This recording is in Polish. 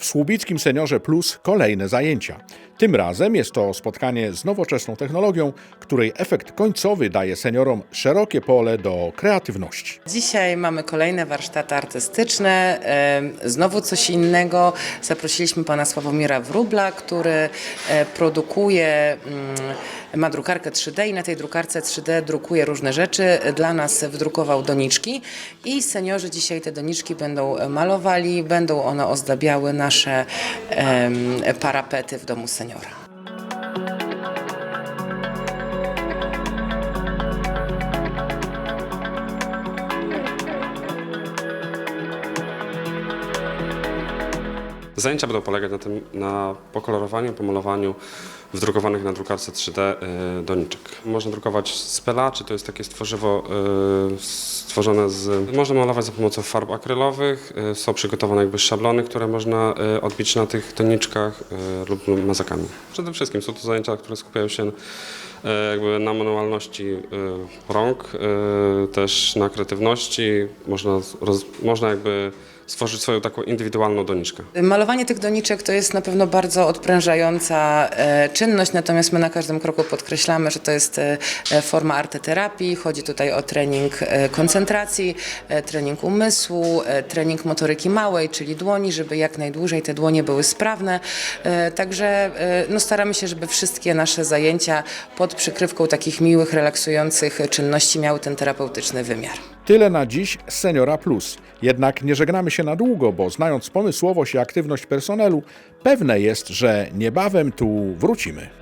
W Słubickim Seniorze Plus kolejne zajęcia. Tym razem jest to spotkanie z nowoczesną technologią, której efekt końcowy daje seniorom szerokie pole do kreatywności. Dzisiaj mamy kolejne warsztaty artystyczne, znowu coś innego. Zaprosiliśmy pana Sławomira Wróbla, który e, produkuje, mm, ma drukarkę 3D i na tej drukarce 3D drukuje różne rzeczy. Dla nas wdrukował doniczki i seniorzy dzisiaj te doniczki będą malowali, będą one ozdabiały nasze parapety w domu seniora. Zajęcia będą polegać na tym, na pokolorowaniu, pomalowaniu wdrukowanych na drukarce 3D y, doniczek. Można drukować z pelaczy, to jest takie stworzywo y, stworzone z... Można malować za pomocą farb akrylowych, y, są przygotowane jakby szablony, które można odbić na tych doniczkach lub mazakami. Przede wszystkim są to zajęcia, które skupiają się jakby na manualności rąk, też na kreatywności. Można, roz, można jakby stworzyć swoją taką indywidualną doniczkę. Malowanie tych doniczek to jest na pewno bardzo odprężająca e, czynność, natomiast my na każdym kroku podkreślamy, że to jest e, e, forma arteterapii. Chodzi tutaj o trening e, koncentracji, e, trening umysłu, e, trening motoryki małej, czyli dłoni, żeby jak najdłużej te dłonie były sprawne. E, Także e, no, staramy się, żeby wszystkie nasze zajęcia pod przykrywką takich miłych, relaksujących czynności miały ten terapeutyczny wymiar. Tyle na dziś Seniora Plus. Jednak nie żegnamy się na długo, bo znając pomysłowość i aktywność personelu, pewne jest, że niebawem tu wrócimy.